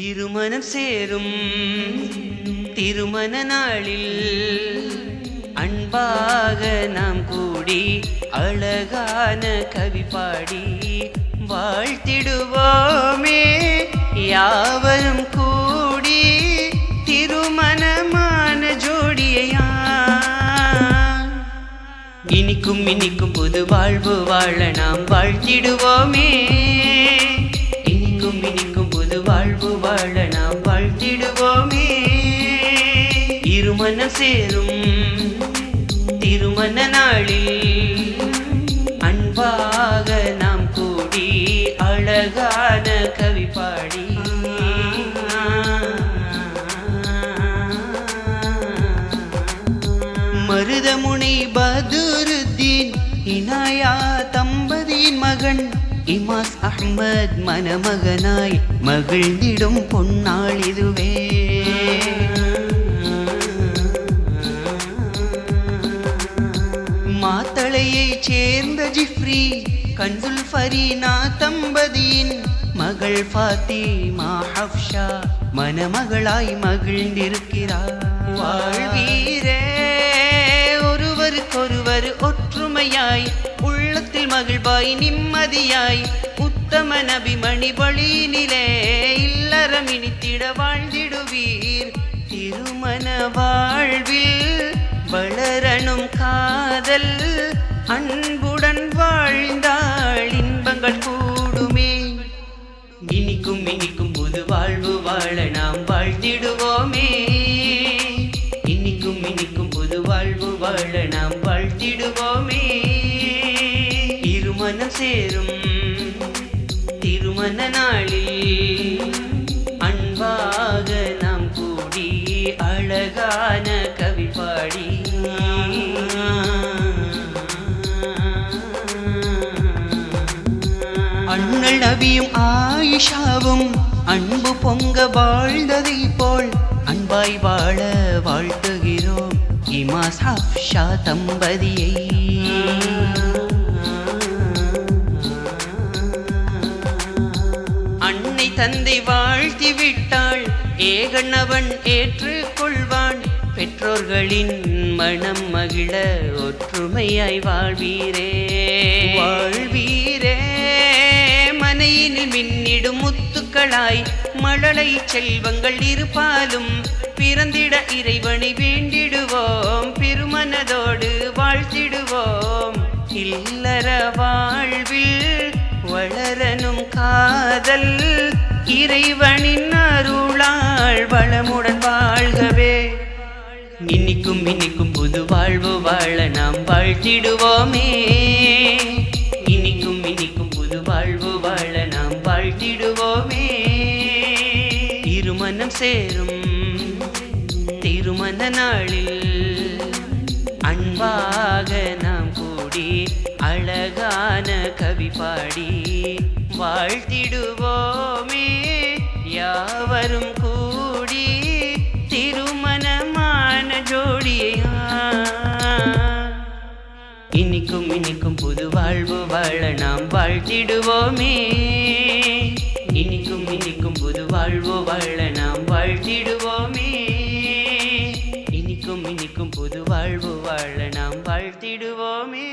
இருமனம் சேரும் திருமண நாளில் அன்பாக நாம் கூடி அழகான கவி பாடி வாழ்த்திடுவோமே. யாவரும் கூடி திருமணமான ஜோடியா இனிக்கும் இனிக்கும் புது வாழ்வு வாழ நாம் வாழ்த்திடுவோமே. சேரும் திருமண நாளில் அன்பாக நாம் கூடி அழகான கவி பாடி. மருதமுனை பதுருத்தீன் இனாயா தம்பதியின் மகன் இமாஸ் அஹ்மத் மணமகனாய் மகிழ்ந்திடும் பொன்னாள் இதுவே. மாத்தளையைச் சேர்ந்த ஜிஃப்ரி கன்சுல் ஃபரீனா தம்பதியின் மகள் ஃபாத்திமா ஹப்ஷா மணமகளாய் மகிழ்ந்திருக்கிறார். வாழ்வீரே ஒருவருக்கொருவர் ஒற்றுமையாய் உள்ளத்தில் மகிழ்வாய் நிம்மதியாய் உத்தம நபிமணி வழியினிலே இல்லறம் இனித்திட வாழ்ந்திடுவீர். திருமணவா காதல் அன்புடன் வாழ்ந்தாள் இன்பங்கள் கூடுமே. இனிக்கும் இனிக்கும் புது வாழ்வு வாழ நாம் வாழ்த்திடுவோமே. இனிக்கும் இனிக்கும் புது வாழ்வு வாழ நாம் வாழ்த்திடுவோமே. திருமணம் சேரும் திருமண நாளில் அன்பாக நாம் கூடி அழகான கவி பாடி நாங்கள் நபியும் ஆயிஷாவும் அன்பு பொங்க வாழ்ந்ததை போல் அன்பாய் வாழ வாழ்த்துகிறோம். இமா ஹப்ஷா தம்பதியை. அன்னை தந்தை வாழ்த்தி விட்டாள் ஏகண்ணவன் ஏற்றுக்கொள்வான். பெற்றோர்களின் மனம் மகிழ ஒற்றுமையாய் வாழ்வீரே. வாழ்வீரே. மகளாய் மழலை செல்வங்கள் இருப்பாலும் பிறந்திட இறைவனை வேண்டிடுவோம். பெருமனதோடு வாழ்த்திடுவோம். இல்லற வாழ்வில் வளரனும் காதல் இறைவனின் அருளாள் வளமுடன் வாழ்கவே. இன்னிக்கும் இன்னிக்கும் புது வாழ்வு வாழ நாம் வாழ்த்திடுவோமே. இருமனம் சேரும். திருமண நாளில் அன்பாக நாம் கூடி அழகான கவி பாடி வாழ்த்திடுவோமே. யாவரும் கூடி திருமணமான ஜோடியா இனிக்கும் இனிக்கும் புது வாழ்வு வாழ நாம் வாழ்த்திடுவோமே. இனிக்கும் இனிக்கும் புது வாழ்வு வாழ வாழ்த்திடுவோமே.